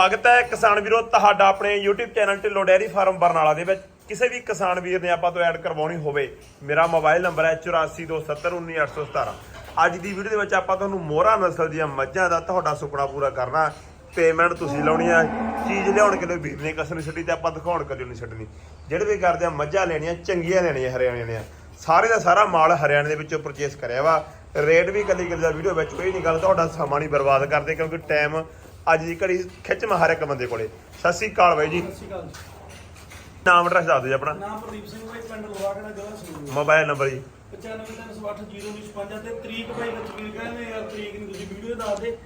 ਸਵਾਗਤ ਹੈ ਕਿਸਾਨ ਵੀਰੋ ਤੁਹਾਡਾ ਆਪਣੇ YouTube channel Dhillon dairy farm Barnala ਦੇ ਵਿੱਚ। ਕਿਸੇ ਵੀ ਕਿਸਾਨ ਵੀਰ ਨੇ ਆਪਾਂ ਤੋਂ ਐਡ ਕਰਵਾਉਣੀ ਹੋਵੇ, ਮੇਰਾ ਮੋਬਾਈਲ ਨੰਬਰ ਹੈ 8427191817 ਅੱਜ ਦੀ ਵੀਡੀਓ ਦੇ ਵਿੱਚ ਆਪਾਂ ਤੁਹਾਨੂੰ ਮੋਹਰਾ ਨਸਲ ਦੀਆਂ ਮੱਝਾਂ ਦਾ ਤੁਹਾਡਾ ਸੁਪਨਾ ਪੂਰਾ ਕਰਨਾ। ਪੇਮੈਂਟ ਤੁਸੀਂ ਲਾਉਣੀ ਆ, ਚੀਜ਼ ਲਿਆਉਣ ਕੇ ਲਈ ਵੀਰ ਨੇ ਕਸਰ ਨਹੀਂ ਛੱਡੀ ਤੇ ਆਪਾਂ ਦਿਖਾਉਣ ਕੇ ਲਈ ਨਹੀਂ ਛੱਡਣੀ। ਜਿਹੜੇ ਵੀ ਕਰਦੇ ਆ, ਮੱਝਾਂ ਲੈਣੀਆਂ, ਚੰਗੀਆਂ ਲੈਣੀਆਂ, ਹਰਿਆਣੇ ਨੇ ਸਾਰੇ ਦਾ ਸਾਰਾ ਮਾਲ ਹਰਿਆਣੇ ਦੇ ਵਿੱਚੋਂ ਪਰਚੇਸ ਕਰਿਆ ਵਾ। ਰੇਟ ਵੀ ਕੱਲੀ ਕੱਲੀ ਦਾ ਵੀਡੀਓ ਵਿੱਚ ਕੋਈ ਨਹੀਂ, ਗੱਲ ਤੁਹਾਡਾ ਸਮਾਂ ਨਹੀਂ ਬਰਬਾਦ ਕਰਦੇ ਕਿਉਂਕਿ ਟਾਈਮ ਅੱਜ ਦੀ ਘੜੀ ਖਿੱਚ ਮਾ ਹਰ ਇੱਕ ਬੰਦੇ ਕੋਲੇ। ਸਤਿ ਸ੍ਰੀ ਅਕਾਲ ਬਾਈ ਜੀ। ਸਤਿ ਸ਼੍ਰੀ ਅਕਾਲ ਜੀ। ਨਾਮ ਐਡਰੈਸ ਦੱਸ ਦਿਓ ਜੀ ਆਪਣਾ। ਨਾਮ ਪ੍ਰਦੀਪ ਸਿੰਘ ਭਾਈ ਪਿੰਡ ਲੋਹਾਗੜਾ ਜ਼ਿਲ੍ਹਾ ਸੰਗਰੂਰ। ਮੋਬਾਈਲ ਨੰਬਰ ਜੀ। 95380905 ਤੇ ਤਰੀਕ ਭਾਈ ਕਹਿੰਦੇ ਯਾਰ ਤਰੀਕ ਨਹੀਂ ਤੁਸੀਂ ਵੀਡੀਓ ਦੱਸ ਦੇ।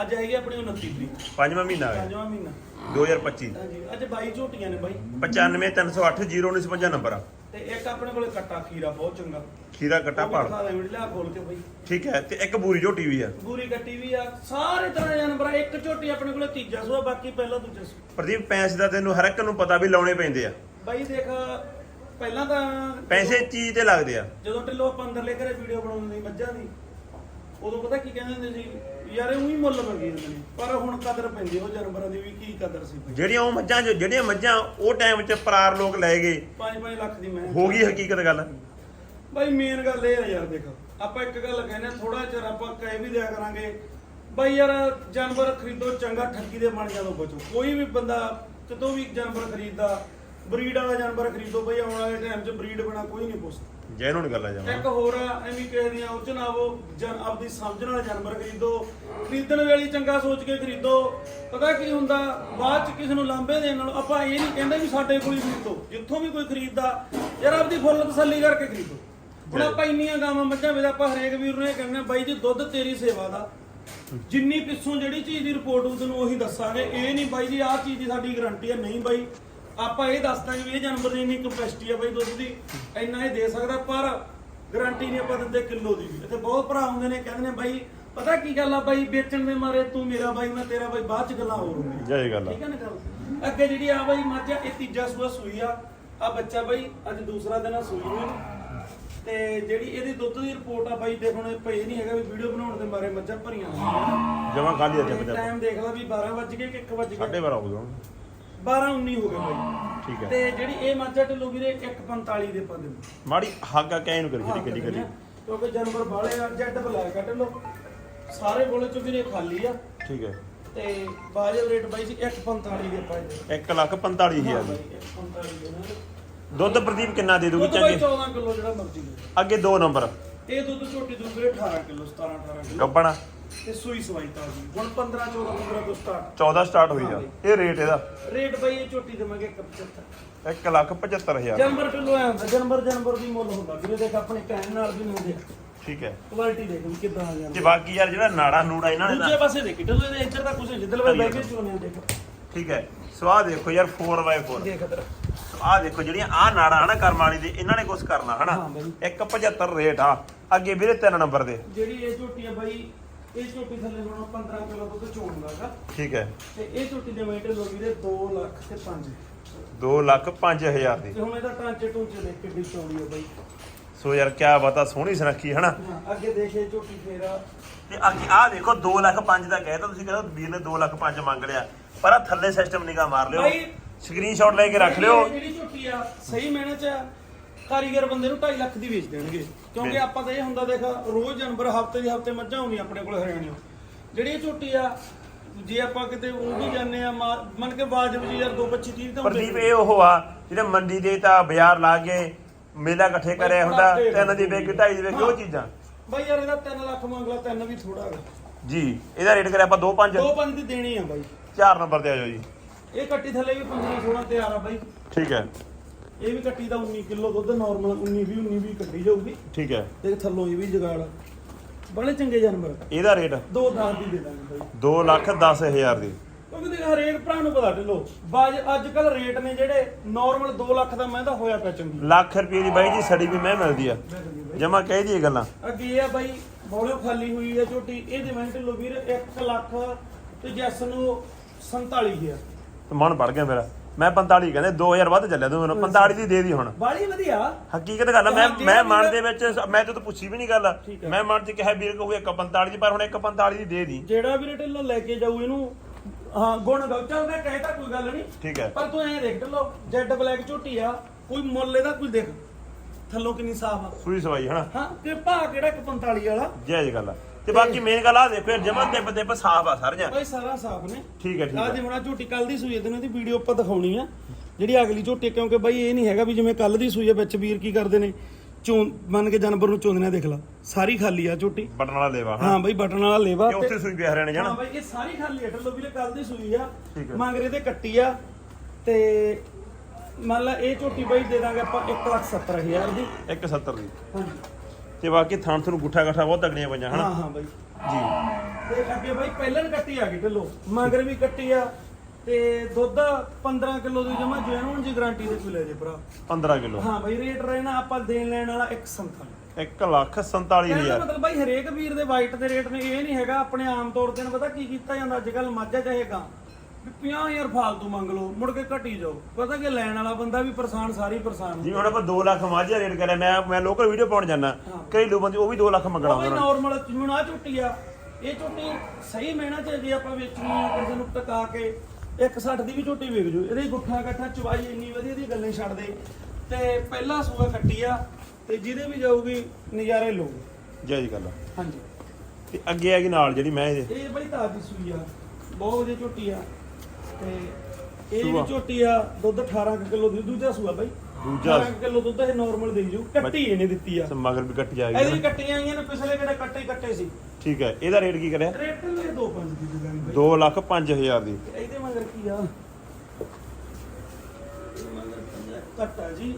ਅੱਜ ਹੈਗੀ ਆਪਣੀ 29 ਤਰੀਕ। ਪੰਜਵਾਂ ਮਹੀਨਾ ਹੈ। ਪੰਜਵਾਂ ਮਹੀਨਾ। 2025 ਹਾਂਜੀ ਅੱਜ 22 ਝੋਟੀਆਂ ਨੇ ਬਾਈ। 953080955 ਨੰਬਰ ਆ। ਤੇ ਇੱਕ ਆਪਣੇ ਕੋਲੇ ਕੱਟਾ ਖੀਰਾ ਬਹੁਤ ਚੰਗਾ। ਖੀਰਾ ਕੱਟਾ ਪਾੜ ਦਿਖਾ ਦੇ ਲਿਆ ਖੋਲ ਕੇ ਬਾਈ। ਠੀਕ ਹੈ ਤੇ ਇੱਕ ਬੂਰੀ ਝੋਟੀ ਵੀ ਆ। ਬੂਰੀ ਕੱਟੀ ਵੀ ਆ। ਸਾਰੇ ਤਰ੍ਹਾਂ ਦੇ ਜਾਨਵਰ। ਇੱਕ ਝੋਟੀ ਆਪਣੇ ਕੋਲੇ ਤੀਜਾ ਸੂਆ ਬਾਕੀ ਪਹਿਲਾ ਦੂਜਾ ਸੂਆ ਪ੍ਰਦੀਪ ਪੈਸੇ ਦਾ ਤੈਨੂੰ ਹਰ ਇੱਕ ਨੂੰ ਪਤਾ ਵੀ ਲਾਉਣੇ ਪੈਂਦੇ ਆ। ਬਾਈ ਦੇਖ ਪਹਿਲਾਂ ਤਾਂ ਪੈਸੇ ਚੀਜ਼ ਤੇ ਲੱਗਦੇ ਆ। ਜਦੋਂ ਢਿੱਲੋਂ ਆਪਾਂ ਅੰਦਰਲੇ ਘਰੇ ਵੀਡੀਓ ਬਣਾਉਂਦੇ ਸੀ ਮੱਝਾਂ ਦੀ ਉਦੋਂ ਪਤਾ ਕੀ ਕਹਿੰਦੇ ਹੁੰਦੇ ਸੀ? ਯਾਰ ਉਹੀ ਮੁੱਲ ਮੰਗੀ ਜਾਂਦੇ ਨੇ। ਪਰ ਹੁਣ ਕਦਰ ਪੈਂਦੀ ਉਹ ਜਾਨਵਰਾਂ ਦੀ ਵੀ ਕੀ ਕਦਰ ਸੀ ਭਾਈ? ਜਿਹੜੀਆਂ ਉਹ ਮੱਝਾਂ ਜੋ- ਜਿਹੜੀਆਂ ਮੱਝਾਂ ਉਹ ਟਾਈਮ 'ਚ ਪਰਾਰ ਲੋਕ ਲੈ ਗਏ। 5-5 ਲੱਖ ਦੀ ਮੈਂ ਹੋ ਗਈ ਹਕੀਕਤ ਗੱਲ। ਬਾਈ ਮੇਨ ਗੱਲ ਇਹ ਆ ਯਾਰ ਦੇਖ ਆਪਾਂ ਇੱਕ ਗੱਲ ਕਹਿੰਦੇ ਥੋੜਾ ਚਿਰ ਆਪਾਂ ਕਹਿ ਵੀ ਦਿਆ ਕਰਾਂਗੇ। ਬਾਈ ਯਾਰ ਜਾਨਵਰ ਖਰੀਦੋ ਚੰਗਾ ਠੱਗੀ ਦੇ ਬਣ ਤੋਂ ਬਚੋ ਕੋਈ ਵੀ ਬੰਦਾ ਕਿਤੋਂ ਵੀ ਜਾਨਵਰ ਖਰੀਦਦਾ ਬਰੀਡ ਵਾਲਾ ਜਾਨਵਰ ਖਰੀਦੋ ਬਈ ਆਉਣ ਵਾਲੇ ਟਾਈਮ 'ਚ ਬਰੀਡ ਬਣਾ ਕੋਈ ਨਹੀਂ ਪੁੱਛਦਾ। ਜੈਨੂਨ ਗੱਲ ਆ ਇੱਕ ਹੋਰ ਐਵੇਂ ਕਿਸੇ ਦੀਆਂ ਉਹ ਜਨ ਆਪਦੀ ਸਮਝਣ ਵਾਲਾ ਜਾਨਵਰ ਖਰੀਦੋ। ਖਰੀਦਣ ਵੇਲੇ ਚੰਗਾ ਸੋਚ ਕੇ ਖਰੀਦੋ। ਪਤਾ ਕੀ ਹੁੰਦਾ ਬਾਅਦ ਚ ਕਿਸੇ ਨੂੰ ਲਾਂਬੇ ਦੇਣ ਨਾਲ ਆਪਾਂ ਇਹ ਨਹੀਂ ਕਹਿੰਦੇ ਵੀ ਸਾਡੇ ਕੋਲ ਹੀ ਖਰੀਦੋ। ਜਿੱਥੋਂ ਵੀ ਕੋਈ ਖਰੀਦਦਾ ਯਾਰ ਆਪਦੀ ਫੁੱਲ ਤਸੱਲੀ ਕਰਕੇ ਖਰੀਦੋ। ਹੁਣ ਆਪਾਂ ਇੰਨੀਆਂ ਗਾਵਾਂ ਮੱਝਾਂ ਵੇਲੇ ਆਪਾਂ ਹਰੇਕ ਵੀਰ ਨੂੰ ਇਹ ਕਹਿੰਦੇ ਬਾਈ ਜੀ ਦੁੱਧ ਤੇਰੀ ਸੇਵਾ ਦਾ। ਜਿੰਨੀ ਪਿੱਛੋਂ ਜਿਹੜੀ ਚੀਜ਼ ਦੀ ਰਿਪੋਰਟ ਉਹ ਤੈਨੂੰ ਉਹੀ ਦੱਸਾਂਗੇ। ਇਹ ਨਹੀਂ ਬਾਈ ਜੀ ਆਹ ਚੀਜ਼ ਦੀ ਸਾਡੀ ਗਾਰੰਟੀ ਹੈ। ਨਹੀਂ ਬਾਈ ਆਪਾਂ ਇਹ ਦੱਸ ਦਾਂਗੇ ਵੀ ਇਹ ਜਾਨਵਰ ਦੀ ਇੰਨੀ ਕਪੈਸਿਟੀ ਹੈ ਬਾਈ ਦੁੱਧ ਦੀ। ਇੰਨਾ ਇਹ ਦੇ ਸਕਦਾ ਪਰ ਗਾਰੰਟੀ ਨਹੀਂ ਆਪਾਂ ਦਿੰਦੇ ਕਿਲੋ ਦੀ ਵੀ। ਇੱਥੇ ਬਹੁਤ ਭਰਾ ਹੁੰਦੇ ਨੇ ਕਹਿੰਦੇ ਨੇ ਬਾਈ ਪਤਾ ਕੀ ਗੱਲ ਆ ਬਾਈ ਵੇਚਣ ਦੇ ਮਾਰੇ ਤੂੰ ਮੇਰਾ ਬਾਈ ਮੈਂ ਤੇਰਾ ਬਾਈ ਬਾਅਦ ਚ ਗੱਲਾਂ ਹੋਰ ਹੁੰਦੀਆਂ। ਜੈ ਗੱਲ ਆ। ਠੀਕ ਹੈ ਨਾ ਗੱਲ? ਅੱਗੇ ਜਿਹੜੀ ਆ ਬਾਈ ਮੱਝ ਆ, ਇਹ ਤੀਜਾ ਸੂਆ ਸੂਈ ਆ। ਆ ਬੱਚਾ ਬਾਈ ਅੱਜ ਦੂਸਰਾ ਦਿਨ ਆ ਸੂਈ ਨੂੰ। ਤੇ ਜਿਹੜੀ ਇਹਦੀ ਦੁੱਧ ਦੀ ਰਿਪੋਰਟ ਆ ਬਾਈ ਦੇਖ ਹੁਣ ਇਹ ਭਈ ਨਹੀਂ ਹੈਗਾ ਵੀ ਵੀਡੀਓ ਬਣਾਉਣ ਦੇ ਮਾਰੇ ਮੱਝਾਂ ਭਰੀਆਂ ਹੋਈਆਂ। ਜਮਾ ਖਾਲੀ ਆ ਤੇ ਟਾਈਮ ਦੇਖ ਲਾ ਵੀ 12 ਵੱਜ ਗਏ ਕਿ 1 ਵੱਜ ਸਾਢੇ 12 ਹੋ ਗਏ 12 19 ਹੋ ਗਏ ਬਾਈ। ਠੀਕ ਹੈ। ਤੇ ਜਿਹੜੀ ਇਹ ਮੱਝ ਆ ਢਿੱਲੋਂ ਵੀਰੇ 145 ਦੇ ਪਾ ਦੇ ਮਾੜੀ ਹਾਗਾ ਕਹਿ ਨੂੰ ਕਰੀ ਜਿਹੜੀ ਕਦੀ ਕਦੀ ਕਿਉਂਕਿ ਜਾਨਵਰ ਬਾਲੇ ਆ ਜੈਡ ਬਲੈਕ ਆ ਢਿੱਲੋਂ। ਸਾਰੇ ਬੋਲੇ ਚ ਵੀਰੇ ਖਾਲੀ ਆ। ਠੀਕ ਹੈ। ਤੇ ਬਾਜਬ ਰੇਟ ਬਾਈ ਸੀ 145 ਦੇ ਪਾ ਦੇ 1 ਲੱਖ 45000 ਦੀ। 145 ਦੇ ਨਾਲ। ਦੁੱਧ ਪ੍ਰਦੀਪ ਕਿੰਨਾ ਦੇ ਦੂਗੀ ਦੁੱਧ ਬਾਈ ਚੰਗੇ 14 ਕਿਲੋ ਜਿਹੜਾ ਮਰਜ਼ੀ ਦੇ। ਅੱਗੇ ਦੋ ਨੰਬਰ। ਇਹ ਦੁੱਧ ਝੋਟੀ ਦੁੱਧ ਵੀਰੇ 18 ਕਿਲੋ 17 18 ਕਿਲੋ। ਗੱਬਣਾ। ਤੇ ਸੂਈ ਸਵਾਈ ਤਾਜੀ ਹੁਣ 15 14 15 ਤੋਂ ਸਟਾਰਟ 14 ਸਟਾਰਟ ਹੋਈ ਆ। ਇਹ ਰੇਟ ਇਹਦਾ? ਰੇਟ ਬਾਈ ਇਹ ਝੋਟੀ ਦੇਵਾਂਗੇ 175 1 ਲੱਖ 75000 ਜਨਵਰ ਕਿਲੋ ਐ ਹੁੰਦਾ ਜਨਵਰ ਜਨਵਰ ਦੀ ਮੁੱਲ ਹੁੰਦਾ। ਵੀਰੇ ਦੇਖ ਆਪਣੇ ਕਹਿਣ ਨਾਲ ਵੀ ਨਹੀਂ ਹੁੰਦੇ ਠੀਕ ਹੈ। ਕੁਆਲਿਟੀ ਦੇਖ ਵੀ ਕਿੱਦਾਂ ਆ ਤੇ ਜਾਂਦਾ ਬਾਕੀ ਯਾਰ ਜਿਹੜਾ ਨਾੜਾ ਨੂੜਾ ਇਹਨਾਂ ਨੇ ਦੂਜੇ ਨਾ ਪਾਸੇ ਦੇਖ ਢਿੱਲੋਂ ਦੇ ਇੱਧਰ ਤਾਂ ਕੁਝ ਜਿੱਦਲ ਵੇ ਬੈ ਕੇ ਚੋਣੇ ਦੇਖ। ਠੀਕ ਹੈ। ਸਵਾਹ ਦੇਖੋ ਯਾਰ 4x4 ਦੇਖ ਆਹ ਦੇਖੋ ਜਿਹੜੀਆਂ ਆਹ ਨਾੜਾ ਹਨਾ ਕਰਮ ਵਾਲੀ ਦੇ ਇਹਨਾਂ ਨੇ ਕੁਝ ਕਰਨਾ ਹਨਾ। ਹਾਂ ਬਾਈ। 175 ਰੇਟ ਆ। ਅੱਗੇ ਵੀਰੇ ਤਿੰਨ ਨੰਬਰ ਦੇ। ਜਿਹੜੀ ਇਹ ਝੋਟੀ ਆ ਬਾਈ ਇਹ ਝੋਟੀ ਥੱਲੇ ਹੁਣ 15 ਕਿਲੋ ਦੁੱਧ ਚੋਣਦਾਗਾ। ਠੀਕ ਹੈ। ਤੇ ਇਹ ਝੋਟੀ ਦੇ weight ਲੋ ਵੀਰੇ 2 ਲੱਖ ਤੇ 5 2 ਲੱਖ 5000 ਦੀ। ਤੇ ਹੁਣ ਇਹਦਾ ਟਾਂਚੇ ਟੂੰਚੇ ਦੇਖ ਕਿੱਡੀ ਚੌੜੀ ਆ ਬਾਈ। ਸੋ ਯਾਰ ਕਿਆ ਬਤਾ ਸੋਹਣੀ ਸੁਨੱਖੀ ਹਨਾ? ਹਾਂ ਅੱਗੇ ਦੇਖੇ ਝੋਟੀ ਫੇਰਾ ਤੇ ਅੱਗੇ ਆਹ ਦੇਖੋ 2 ਲੱਖ 5 ਦਾ ਕਹਿਤਾ ਤੁਸੀਂ ਕਹਿੰਦੇ ਵੀਰ ਨੇ 2 ਲੱਖ 5 ਮੰਗ ਲਿਆ। ਪਰ ਆ ਥੱਲੇ ਸਿਸਟਮ ਨਿਗਾ ਮਾਰ ਲਿਓ। ਬਾਈ, ਸਕਰੀਨਸ਼ਾਟ ਲੈ ਕੇ ਰੱਖ ਲਿਓ। ਇਹ ਜਿਹੜੀ ਝੋਟੀ ਆ ਸਹੀ ਮਿਹਨਤ ਚ ਆ, ਕਾਰੀਗਰ ਬੰਦੇ ਨੂੰ 2.5 ਲੱਖ ਦੀ ਵੇਚ ਦੇਣਗੇ। ਕਿਉਂਕਿ ਆਪਾਂ ਤਾਂ ਇਹ ਹੁੰਦਾ ਦੇਖ ਰੋਜ਼ ਜਾਨਵਰ ਹਫ਼ਤੇ ਦੀ ਹਫ਼ਤੇ ਮੱਝਾਂ ਹੁੰਦੀਆਂ ਆਪਣੇ ਕੋਲ ਹਰਿਆਣਿਓ ਜਿਹੜੀ ਇਹ ਝੋਟੀ ਆ ਜੇ ਆਪਾਂ ਕਿਤੇ ਉਹ ਵੀ ਜਾਂਦੇ ਆ ਮਾ- ਮੰਨ ਕੇ ਬਾਜਬ ਜੀ ਯਾਰ 225 30 ਤਾਂ ਹੁੰਦੇ ਪ੍ਰਦੀਪ ਇਹ ਉਹ ਆ ਜਿਹੜੇ ਮੰਡੀ ਦੇ ਤਾਂ ਬਾਜ਼ਾਰ ਲਾ ਕੇ ਮੇਲਾ ਇਕੱਠੇ ਕਰਿਆ ਹੁੰਦਾ ਤਿੰਨ ਦੀ ਵੇਚ ਢਾਈ ਦੀ ਵੇਚ ਉਹ ਚੀਜ਼ਾਂ। ਬਾਈ ਯਾਰ ਇਹਦਾ 3 ਲੱਖ ਮੰਗ ਲਾ 3 ਵੀ ਥੋੜਾ ਹੈ ਜੀ ਇਹਦਾ ਰੇਟ ਕਰਿਆ ਆਪਾਂ 2 5 ਦੋ ਪੰਜ ਦੀ ਦੇਣੀ ਆ ਬਾਈ। 4 ਨੰਬਰ ਤੇ ਆ ਜਾਓ ਜੀ। ਇਹ ਕੱਟੀ ਥੱਲੇ ਵੀ 15 16 ਤਿਆਰ ਆ ਬਾਈ। ਠੀਕ ਹੈ। ਇਹ ਵੀ ਕੱਟੀ ਦਾ 19 ਕਿਲੋ ਦੁੱਧ ਨਾਰਮਲ 19 20 19 20 ਕੱਢੀ ਜਾਊਗੀ। ਠੀਕ ਹੈ। ਦੇਖ ਥੱਲੋਂ ਇਹ ਵੀ ਜਗਾੜ। ਬੜੇ ਚੰਗੇ ਜਾਨਵਰ। ਇਹਦਾ ਰੇਟ? ਦੋ ਦਸ ਦੀ ਦੇ ਦਾਂਗੇ ਬਾਈ। 2 ਲੱਖ 10000 ਦੀ। ਕਿਉਂਕਿ ਦੇਖ ਹਰੇਕ ਭਰਾ ਨੂੰ ਪਤਾ ਢਿੱਲੋ। ਬਾਜ ਅੱਜ ਕੱਲ ਰੇਟ ਨੇ ਜਿਹੜੇ ਨਾਰਮਲ 2 ਲੱਖ ਦਾ ਮਹਿੰਦਾ ਹੋਇਆ ਪਿਆ ਚੰਗੀ। ਲੱਖ ਰੁਪਏ ਦੀ ਬਾਈ ਜੀ ਸੜੀ ਵੀ ਮੈਂ ਮਿਲਦੀ ਆ। ਜਮਾ ਕਹਿ ਦਈਏ ਗੱਲਾਂ। ਅੱਗੇ ਇਹ ਆ ਬਾਈ ਬੋਲੇ ਖਾਲੀ ਹੋਈ ਹੈ ਝੋਟੀ। ਇਹਦੇ ਮੈਂ ਢਿੱਲੋ ਵੀਰ 1 ਲੱਖ ਤੇ ਜੈਸ ਨੂੰ 47000 ਤੇ ਮਨ ਪੜ ਗਿਆ ਮੇਰਾ। ਮੈਂ 45 ਕਹਿੰਦੇ 2000 ਵੱਧ ਚੱਲਿਆ ਤੂੰ ਮੈਨੂੰ 45 ਦੀ ਦੇ ਦੀ ਹੁਣ। ਬਾਲੀ ਵਧੀਆ। ਹਕੀਕਤ ਗੱਲ ਆ ਮੈਂ ਮੈਂ ਮਨ ਦੇ ਵਿੱਚ ਮੈਂ ਤੇ ਪੁੱਛੀ ਵੀ ਨਹੀਂ ਗੱਲ। ਮੈਂ ਮਨ ਚ ਕਿਹਾ ਵੀਰ ਕਹੂ 145 ਦੀ ਪਰ ਹੁਣ 145 ਦੀ ਦੇ ਦੀ। ਜਿਹੜਾ ਵੀਰ ਢਿੱਲੋ ਲੈ ਕੇ ਜਾਊ ਇਹਨੂੰ ਹਾਂ ਗੁਣ ਗਾਉ ਚੱਲਦਾ ਕਹੇ ਤਾਂ ਕੋਈ ਗੱਲ ਨਹੀਂ ਠੀਕ ਹੈ ਪਰ ਤੂੰ ਐਂ ਦੇਖ ਲੋ ਜੈਡ ਬਲੈਕ ਝੋਟੀ ਆ ਕੋਈ ਮੁੱਲ ਇਹਦਾ ਕੋਈ ਦੇਖ। ਥੱਲੋਂ ਕਿੰਨੀ ਸਾਫ਼ ਆ। ਸੂਈ ਸਵਾਈ ਹਨਾ? ਹਾਂ ਤੇ ਭਾ ਕਿਹੜਾ ਇੱਕ 45 ਵਾਲਾ? ਜਾਇਜ਼ ਗੱਲ ਆ। ਤੇ ਬਾਕੀ ਮੇਨ ਗੱਲ ਆ ਦੇਖੋ ਜਮਨ ਤੇ ਪਤੇ ਪਰ ਸਾਫ਼ ਆ ਸਾਰੀਆਂ। ਬਾਈ ਸਾਰਾ ਸਾਫ਼ ਨੇ। ਠੀਕ ਹੈ ਠੀਕ ਆ ਹੈ। ਜਿਵੇਂ ਆ ਝੋਟੀ ਕੱਲ ਦੀ ਸੂਈ ਇਹਦੇ ਦੀ ਵੀਡੀਓ ਆਪਾਂ ਦਿਖਾਉਣੀ ਆ। ਜਿਹੜੀ ਅਗਲੀ ਝੋਟੀ ਕਿਉਂਕਿ ਬਾਈ ਇਹ ਨਹੀਂ ਹੈਗਾ ਵੀ ਜਿਵੇਂ ਕੱਲ ਦੀ ਸੂਈ ਆ ਵਿੱਚ ਵੀਰ ਕੀ ਕਰਦੇ ਨੇ ਚੋਂ ਮੰਨ ਕੇ ਜਾਨਵਰ ਨੂੰ ਚੋਂਦੇ ਨੇ ਦੇਖ ਲਾ। ਸਾਰੀ ਖਾਲੀ ਆ ਝੋਟੀ। ਬਟਨ ਵਾਲਾ ਲੇਵਾ ਹਾਂ। ਬਾਈ ਬਟਨ ਵਾਲਾ ਲੇਵਾ। ਇਹ ਉੱਥੇ ਸੂਈ ਪਿਆ ਹਰਿਆਣੇ ਹਾਂ ਜਾਣਾ ਬਾਈ ਇਹ ਸਾਰੀ ਖਾਲੀ ਹੈ ਢੱਲੋ ਵੀਰੇ ਕੱਲ ਦੀ ਸੂਈ ਆ। ਠੀਕ ਹੈ। ਮੰਗਰੇ ਤੇ ਕੱਟੀ ਆ। ਤੇ ਮੰਨ ਲਾ ਇਹ ਝੋਟੀ ਬਾਈ ਦੇ ਦਾਂਗੇ ਆਪਾਂ 170000 ਦੀ। 170 ਦੀ। ਹਾਂਜੀ। ਤੇ ਬਾਕੀ ਥਣ ਤੁਹਾਨੂੰ ਗੁੱਠਾ ਗੱਠਾ ਬਹੁਤ ਤਗੜੀਆਂ ਪਈਆਂ ਹਨਾ? ਹਾਂ ਹਾਂ ਬਾਈ। ਜੀ। ਤੇ ਅੱਗੇ ਬਾਈ ਪਹਿਲਾਂ ਕੱਟੀ ਆ ਗਈ ਢੱਲੋ। ਮੰਗਰ ਵੀ ਕੱਟੀ ਆ। ਤੇ ਦੁੱਧ 15 ਕਿਲੋ ਦੀ ਜਮਾ ਜੈਨੂਨ ਜੀ ਗਾਰੰਟੀ ਦੇ ਕੋਈ ਲੈ ਜੇ ਭਰਾ। 15 ਕਿਲੋ। ਹਾਂ ਬਾਈ ਰੇਟ ਰਹਿਣਾ ਆਪਾਂ ਦੇਣ ਲੈਣ ਵਾਲਾ 147 1 ਲੱਖ 47 ਕਹਿੰਦਾ ਹਜ਼ਾਰ। ਮਤਲਬ ਬਾਈ ਹਰੇਕ ਵੀਰ ਦੇ ਵਾਈਟ ਦੇ ਰੇਟ ਨੇ ਇਹ ਨਹੀਂ ਹੈਗਾ ਆਪਣੇ ਆਮ ਤੌਰ ਤੇ ਨਾ ਪਤਾ ਕੀ ਕੀਤਾ ਜਾਂਦਾ ਅੱਜ ਕੱਲ ਮਾਝਾ ਚਾਹੇਗਾ ਵੀ 50000 ਫਾਲਤੂ ਮੰਗ ਲਓ ਮੁੜ ਕੇ ਘਟੀ ਜਾਓ। ਪਤਾ ਕਿ ਲੈਣ ਵਾਲਾ ਬੰਦਾ ਵੀ ਪਰੇਸ਼ਾਨ ਸਾਰੀ ਪਰੇਸ਼ਾਨ ਜਿਵੇਂ ਹੁਣ ਆਪਾਂ 2 ਲੱਖ ਮਾਝਾ ਰੇਟ ਕਰਿਆ ਮੈਂ ਮੈਂ ਲੋਕਲ ਵੀਡੀਓ ਪਾਉਣ ਜਾਣਾ ਕਈ ਲੋਕ ਬੰਦੇ ਉਹ ਵੀ 2 ਲੱਖ ਮੰਗਣਾ ਉਹ ਵੀ ਉਹਨਾਂ ਨੂੰ। ਨਾਰਮਲ ਹੁਣ ਆ ਝੁੱਟੀ ਆ ਇਹ ਝੁੱਟੀ ਸਹੀ ਮਹਿਣਾ ਚ ਜੇ ਆਪਾਂ ਵੇਚਣੀ ਆ ਕਿਸੇ ਨੂੰ ਟਕਾ ਕੇ 160 ਦੀ ਵੀ ਝੁੱਟੀ ਵਿਕ ਜੂ। ਇਹਦੇ ਗੁੱਠਾ ਗੱਠਾ ਚਵਾਈ ਇੰਨੀ ਵਧੀਆ ਦੀ ਗੱਲਾਂ ਛੱਡ ਦੇ। ਤੇ ਪਹਿਲਾ ਸੂਆ ਕੱਟੀ ਆ ਤੇ ਜਿਹਦੇ ਵੀ ਜਾਊਗੀ ਨਜ਼ਾਰੇ ਲਊਗੀ। ਜਾਇਜ਼ ਗੱਲ ਆ। ਹਾਂਜੀ। ਤੇ ਅੱਗੇ ਹੈਗੀ ਨਾਲ ਜਿਹੜੀ ਮੈਂ ਇਹਦੇ। ਇਹ ਬੜੀ ਤਾਜ਼ੀ ਸੂਈ ਆ ਬਹੁਤ ਵਧੀਆ ਝੋਟੀ ਆ। ਤੇ ਇਹ। ਵੀ ਝੋਟੀ ਆ ਦੁੱਧ 18 ਕਿਲੋ ਦੀ ਦੂਜਾ ਸੂਆ ਬਾਈ। ਦੂਜਾ। 18 ਕਿਲੋ ਦੁੱਧ ਇਹ ਨਾਰਮਲ ਦੇ ਜੂ ਕੱਟੀ ਇਹਨੇ ਦਿੱਤੀ ਆ। ਮਗਰ ਵੀ ਕੱਟ ਜਾਏਗੀ ਇਹਦੀ ਕੱਟੀਆਂ ਆਈਆਂ ਨੇ ਪਿਛਲੇ ਕਿਹੜੇ ਕੱਟੇ ਕੱਟੇ ਸੀ। ਠੀਕ ਹੈ ਇਹਦਾ ਰੇਟ ਕੀ ਕਰਿਆ? ਰੇਟ ਨੇ 2.5 ਦੀ ਦੁਕਾਨ ਬਾਈ। 2 ਲੱਖ 5000 ਦੀ। ਇਹਦੇ ਮਗਰ ਕੀ ਆ? ਕੱਟ ਜੀ।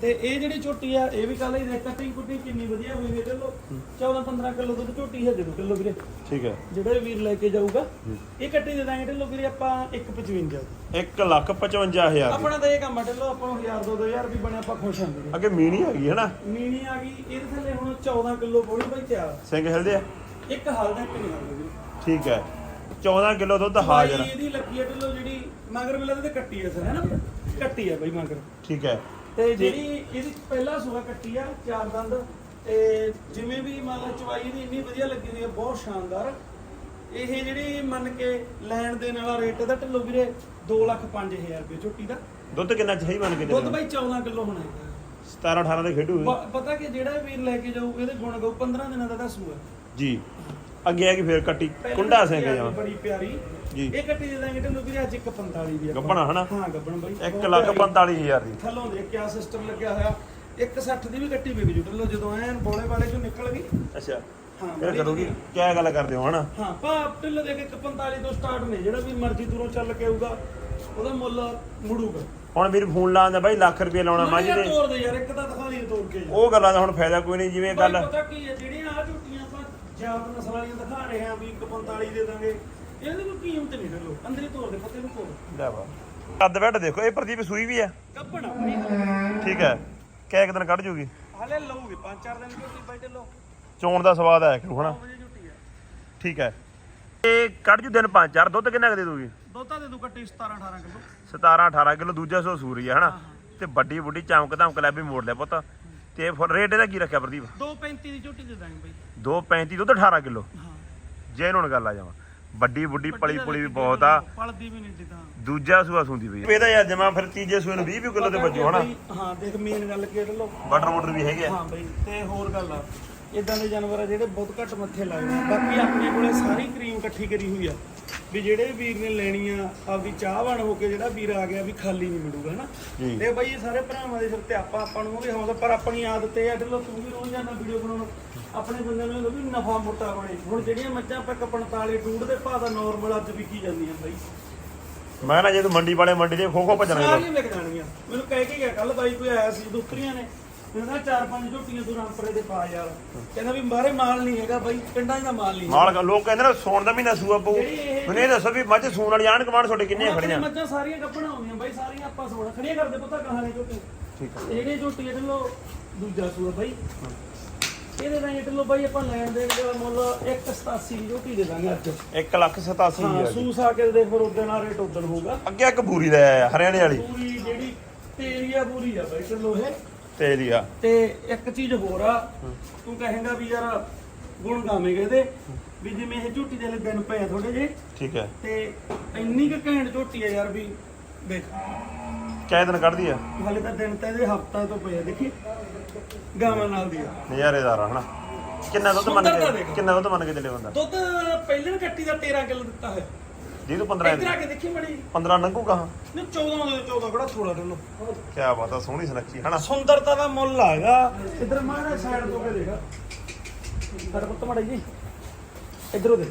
ਤੇ ਇਹ ਜਿਹੜੀ ਝੋਟੀ ਆ ਇਹ ਵੀ ਕੱਲ ਹੀ ਦੇਖ ਕੱਟੀ ਕੁੱਟੀ ਕਿੰਨੀ ਵਧੀਆ ਹੋਈ ਹੈ। ਚਲੋ 14 15 ਕਿਲੋ ਦੁੱਧ ਝੋਟੀ ਹੈ ਜਦੋਂ ਕਿਲੋ ਵੀਰੇ। ਠੀਕ ਹੈ। ਜਿਹੜਾ ਵੀਰ ਲੈ ਕੇ ਜਾਊਗਾ ਇਹ ਕੱਟੀ ਦੇ ਦਾਂਗੇ ਢਿੱਲੋ ਵੀਰੇ ਆਪਾਂ 155 ਦੀ। 1 ਲੱਖ 55000 ਦੀ। ਆਪਣਾ ਤਾਂ ਇਹ ਕੰਮ ਆ ਢਿੱਲੋ ਆਪਾਂ ਨੂੰ 1000 ਦੋ 2000 ਵੀ ਬਣਿਆ ਆਪਾਂ ਖੁਸ਼ ਹਾਂ ਅੱਗੇ ਮੀਣੀ ਹੈਗੀ ਹੈ ਨਾ ਮੀਣੀ ਆ ਗਈ ਇਹਦੇ ਥੱਲੇ ਹੁਣ 14 ਕਿਲੋ ਬੋਲੀ ਬਾਈ ਤਿਆਰ। ਸਿੰਘ ਹਿਲਦੇ ਆ? ਇੱਕ ਹਲ ਦਾ ਇੱਕ ਨਹੀਂ ਹਲਦਾ ਵੀਰੇ। ਠੀਕ ਹੈ। 14 ਕਿਲੋ ਦੁੱਧ ਹਾਜ਼ਰ ਇਹਦੀ ਲੱਗੀ ਆ ਢਿੱਲੋ ਜਿਹੜੀ ਮਗਰ ਮਿਲਾ ਤੇ ਕੱਟੀ ਆ ਸਰ ਹੈ ਨਾ ਕੱਟੀ ਆ ਬਾਈ ਮਗਰ। ਠੀਕ ਹੈ। ਤੇ ਜਿਹੜੀ ਇਹਦੀ ਪਹਿਲਾ ਸੂਆ ਕੱਟੀ ਆ ਚਾਰ ਦੰਦ ਤੇ ਜਿਵੇਂ ਵੀ ਮੰਨ ਲਾ ਚਵਾਈ ਦੀ ਇੰਨੀ ਵਧੀਆ ਲੱਗੀ ਹੋਈ ਆ ਬਹੁਤ ਸ਼ਾਨਦਾਰ। ਇਹ ਜਿਹੜੀ ਮੰਨ ਕੇ ਲੈਣ ਦੇਣ ਵਾਲਾ ਰੇਟ ਇਹਦਾ ਢਿੱਲੋ ਵੀਰੇ 2 ਲੱਖ 5000 ਰੁਪਏ ਝੋਟੀ ਦਾ। ਦੁੱਧ ਕਿੰਨਾ ਚਾਹੀ ਮੰਨ ਕੇ ਦੁੱਧ ਬਾਈ 14 ਕਿਲੋ ਹੋਣਾ ਹੈ 17 18 ਦੇ ਖੇਡੂ ਪ- ਪਤਾ ਕਿ ਜਿਹੜਾ ਵੀਰ ਲੈ ਕੇ ਜਾਊ ਇਹਦੇ ਗੁਣ ਗਾਉ 15 ਦਿਨਾਂ ਦਾ ਦਾ ਸੂਆ ਜੀ। ਅੱਗੇ ਆ ਕਿ ਫੇਰ ਕੱਟੀ। ਕੁੰਡਾ ਸਿੰਘ ਜਾਵਾਂ ਬੜੀ ਪਿਆਰੀ। ਜੀ। ਇਹ ਕੱਟੀ ਦੇ ਦਾਂਗੇ ਢਿੱਲੋ ਵੀਰੇ ਅੱਜ 145 ਦੀ ਆਪਾਂ। ਗੱਬਣਾ ਹਨਾ? ਹਾਂ ਗੱਬਣ ਬਾਈ। 1 ਬਹੁਤ ਲੱਖ ਪਿਆਰੀ। 45000 ਦੀ। ਥੱਲੋਂ ਦੇਖ ਕਿਆ ਸਿਸਟਮ ਲੱਗਿਆ ਹੋਇਆ। 160 ਦੀ ਵੀ ਕੱਟੀ ਵਿਕ ਜੂ। ਢਿੱਲੋ ਜਦੋਂ ਐਨ ਬੋਲੇ ਵਾਲੇ ਚੋਂ ਨਿਕਲ ਗਈ। ਅੱਛਾ। ਹਾਂ ਇਹ ਕਰੋਗੀ। ਕਿਆ ਗੱਲ ਕਰਦੇ ਹੋ ਹਨਾ? ਹਾਂ ਭਾਪ ਢਿੱਲ ਦੇ ਕੇ 45 ਤੋਂ ਸਟਾਰਟ ਨੇ। ਜਿਹੜਾ ਵੀ ਮਰਜ਼ੀ ਦੂਰੋਂ ਚੱਲ ਕੇ ਆਊਗਾ ਉਹਦਾ ਮੁੱਲ ਮੁੜੂਗਾ। ਹੁਣ ਵੀਰ ਫੋਨ ਲਾਉਂਦਾ ਬਾਈ ਲੱਖ ਰੁਪਏ ਲਾਉਣਾ ਮਾਝੀ ਦੇ ਤੋੜ ਦੇ ਯਾਰ ਇੱਕ ਤਾਂ ਦਿਖਾ ਦੀ ਤੋੜ ਕੇ। ਉਹ ਗੱਲਾਂ ਦਾ ਹੁਣ ਫਾਇਦਾ ਕੋਈ ਨਹੀਂ ਜਿਵੇਂ ਗੱਲ ਪਤਾ ਕੀ ਹੈ ਜਿਹੜੀਆਂ ਆ ਝੂਟੀਆਂ ਆਪਾਂ ਜਾਤ ਨਸਲ ਵਾਲੀਆਂ ਦਿਖਾ ਰਹੇ ਹਾਂ ਵੀ 145 ਦੇ ਦਾਂਗੇ। ਇਹਦੀ ਕੋਈ ਕੀਮਤ ਨਹੀਂ ਢਿੱਲੋ ਅੰਦਰ ਹੀ ਤੋੜ ਦੇ ਪੱਤੇ ਨੂੰ ਤੋੜ ਲੈ ਵਾ। ਕੱਦ ਬੈਠ ਦੇਖੋ ਇਹ ਪ੍ਰਦੀਪ ਸੂਈ ਵੀ ਹੈ ਕੱਪੜਾ। ਬਈ ਠੀਕ ਹੈ। ਕਿਆ ਇੱਕ ਦਿਨ ਕੱਢ ਜੂਗੀ? ਹਲੇ ਲਊਗੇ 5-4 ਦਿਨ ਝੂਟੀ ਬਾਈ ਢਿੱਲੋ ਚੋਣ ਦਾ ਸਵਾਦ ਆਇਆ ਕਰੂ ਹਨਾ? 9 ਵਜੇ ਝੂਟੀ ਹੈ। ਠੀਕ ਹੈ। ਇਹ ਕੱਢ ਜੂ ਦਿਨ ਪੰਜ ਚਾਰ ਦੁੱਧ ਕਿੰਨਾ ਕੁ ਦੇ ਦੂਗੀ ਦੋਤਾ ਦੇ ਦੂ ਕੱਟੀ 17-18 ਕਿਲੋ। 17 18 ਕਿਲੋ ਦੂਜਾ ਸੋ ਸੂਰੀ ਹੈ ਹਨਾ ਤੇ ਵੱਡੀ ਬੁੱਢੀ ਚਮਕ ਧਮਕ ਲੈ ਵੀ ਮੋੜ ਲਿਆ ਪੁੱਤ। ਤੇ ਫੁੱਲ ਰੇਟ ਇਹਦਾ ਕੀ ਰੱਖਿਆ ਪ੍ਰਦੀਪ? 235 ਦੀ ਝੂਟੀ ਦੇ ਦਾਂਗੇ ਬਾਈ। 235 ਦੁੱਧ 18 ਕਿਲੋ। ਹਾਂ। ਜੇ ਹੁਣ ਗੱਲ ਆ ਜਾਵਾਂ। ਵੱਡੀ ਬੁੱਢੀ ਪਲੀ ਪੁਲੀ ਵੀ ਬਹੁਤ ਆ। ਪਲਦੀ ਵੀ ਨਹੀਂ ਜਿੱਦਾਂ। ਦੂਜਾ ਸੂਆ ਸੁੰਦੀ ਪਈ ਇਹਦਾ ਯਾਰ ਜਮਾ ਫਿਰ ਤੀਜੇ ਸੂਏ ਨੂੰ 20 ਵੀ ਕਿਲੋ ਤੇ ਵੱਜੂ ਹਨਾ। ਹਾਂ ਦੇਖ ਮੇਨ ਗੱਲ ਕੀ ਢਿੱਲੋ ਬਟਰ ਬੁਟਰ ਵੀ ਹੈਗੇ ਆ। ਹਾਂ ਬਈ ਤੇ ਹੋਰ ਗੱਲ ਆ ਇਦਾਂ ਦੇ ਜਾਨਵਰ ਆ ਜਿਹੜੇ ਬਹੁਤ ਘੱਟ ਮੱਥੇ ਲੱਗਦੇ ਬਾਕੀ ਆਪਣੇ ਕੋਲੇ ਸਾਰੀ ਕਰੀਮ ਇਕੱਠੀ ਕਰੀ ਹੋਈ ਆ। ਵੀ ਜਿਹੜੇ ਵੀਰ ਨੇ ਲੈਣੀ ਆ ਆਪਦੀ ਚਾਹਵਾਨ ਹੋ ਕੇ ਜਿਹੜਾ ਵੀਰ ਆ ਗਿਆ ਵੀ ਖਾਲੀ ਨਹੀਂ ਮਿਲੂਗਾ ਹਨਾ? ਜੀ। ਤੇ ਬਈ ਇਹ ਸਾਰੇ ਭਰਾਵਾਂ ਦੇ ਸਿਰ ਤੇ ਆਪਾਂ ਆਪਾਂ ਨੂੰ ਵੀ ਹੌਸਲਾ ਪਰ ਆਪਣੀ ਆਦਤ ਇਹ ਆ ਢਿੱਲੋ ਤੂੰ ਵੀ ਰੋਜ਼ ਜਾਂਦਾ ਵੀਡੀਓ ਬਣਾਉਣ ਆਪਣੇ ਬੰਦੇ ਨੂੰ ਇਹ ਵੀ ਨਫਾ ਮੋਟਾ ਬਣੇ। ਹੁਣ ਜਿਹੜੀਆਂ ਮੱਝਾਂ ਆਪਾਂ 45 ਡੂੜ ਦੇ ਭਾਅ ਦਾ ਨਾਰਮਲ ਅੱਜ ਵਿਕੀ ਜਾਂਦੀਆਂ ਬਈ। ਮੈਂ ਨਾ ਜੇ ਤੂੰ ਮੰਡੀ ਵਾਲੇ ਮੰਡੀ ਦੇ ਖੋ ਖੋ ਭੱਜਣਾ ਜਦੋਂ ਸਾਰੀਆਂ ਵਿਕ ਜਾਣਗੀਆਂ ਮੈਨੂੰ ਕਹਿ ਕੇ ਗਿਆ ਕੱਲ ਬਾਈ ਕੋਈ ਆਇਆ ਸੀ ਜਦੋਂ ਉਤਰੀਆਂ ਨੇ ਕਹਿੰਦਾ ਚਾਰ ਪੰਜ ਝੋਟੀਆਂ ਤੂੰ ਰਾਮਪੁਰੇ ਦੇ ਪਾ ਯਾਰ। ਕਹਿੰਦਾ ਵੀ ਬਾਹਰੇ ਮਾਲ ਨਹੀਂ ਹੈਗਾ ਬਾਈ ਪਿੰਡਾਂ 'ਚ ਦਾ ਮਾਲ ਨਹੀਂ ਮਾਲ ਲੋਕ ਕਹਿੰਦੇ ਨੇ ਸੌਣ ਦਾ ਮਹੀਨਾ ਸੂਆ ਪਊ। ਮੈਨੂੰ ਇਹ ਦੱਸੋ ਵੀ ਮੱਝ ਸੂਣ ਵਾਲੀ ਆਣ ਕਮਾਂਡ ਤੁਹਾਡੇ ਕਿੰਨੀਆਂ ਖੜੀਆਂ? ਮੱਝਾਂ ਸਾਰੀਆਂ ਗੱਪਣਾ ਆਉਂਦੀਆਂ ਬਾਈ ਸਾਰੀਆਂ ਆਪਾਂ ਸੋਣਾ ਖੜੀਆਂ ਕਰਦੇ ਪੁੱਤਾਂ ਕਹਾਣੀ ਝੋਟੀ। ਠੀਕ ਹੈ ਜਿਹੜੇ ਝੋਟੀ ਇਹਦੇ ਲੋ ਦੂਜਾ ਸੂਆ ਬਾਈ। ਇਹਦੇ ਇਹਦੇ ਲੋ ਬਾਈ ਆਪਾਂ ਲੈਣ ਦੇਣ ਦਾ ਮੁੱਲ 187 ਦੀ ਝੋਟੀ ਦੇ ਦਾਂਗੇ ਅੱਜ। 1 ਲੱਖ 87 ਹਾਂ ਸੂਸ ਆ ਕੇ ਦੇਖ ਫਿਰ ਉਦੋਂ ਨਾਲ ਰੇਟ ਉਦੋਂ ਹੋਊਗਾ। ਅੱਗੇ ਇੱਕ ਬੂਰੀ ਦਾ ਆਇਆ ਹਰਿਆਣੇ ਵਾਲੀ। ਪੂਰੀ ਜਿਹੜੀ ਤੇਰੀਆ ਪੂਰੀ ਆ ਬਾਈ ਚਲੋ ਇਹ। ਤੇ ਇੱਕ ਚੀਜ਼ ਹੋਰ ਆ ਤੂੰ ਕਹੇਂਗਾ ਵੀ ਯਾਰ ਗੁਣ ਗਾਵੇਂਗੇ ਇਹਦੇ ਵੀ ਜਿਵੇਂ ਇਹ ਝੋਟੀ ਦੇ ਲਈ ਪਏ ਥੋੜੇ ਜੇ ਠੀਕ ਹੈ। ਤੇ ਇੰਨੀ ਕੁ ਘੈਂਟ ਝੋਟੀ ਆ ਯਾਰ ਵੀ ਦੇਖ। ਕਿਹ ਦਿਨ ਕੱਢਦੀ ਆ? ਹਾਲੇ ਤਾਂ ਦਿਨ ਤਾਂ ਇਹਦੇ ਹਫਤਾ ਤੋਂ ਪਿਆ ਦੇਖੀ ਗਾਵਾਂ ਨਾਲ ਦੀ ਆ। ਨਜ਼ਾਰੇਦਾਰ ਆ ਕਿੰਨਾ ਦੁੱਧ ਮੰਨ ਕੇ ਕਿੰਨਾ ਦੁੱਧ ਮੰਨ ਕੇ ਚੱਲੇ ਬੰਦਾ? ਦੁੱਧ ਪਹਿਲੇ ਕੱਟੀ ਦਾ 13 ਕਿਲੋ ਦਿੱਤਾ ਹੋਇਆ। 20 ਤੋਂ 15 ਇੱਧਰ ਆ ਕੇ ਦੇਖੀ ਬੜੀ 15 ਲੰਘੂ ਕਹਾ ਨਹੀਂ 14 ਦੇ 14 ਕਿਹੜਾ 16 ਕਿਲੋ ਕੀ ਬਾਤ ਆ ਸੋਹਣੀ ਸੁਨੱਖੀ ਹਨਾ? ਸੁੰਦਰਤਾ ਦਾ ਮੁੱਲ ਆਗਾ ਇੱਧਰ ਮਾੜਾ ਸਾਈਡ ਤੋਂ ਕੇ ਦੇਖਾ। ਸਾਡਾ ਪੁੱਤ ਮੜੇ ਜੀ। ਇੱਧਰੋਂ ਦੇ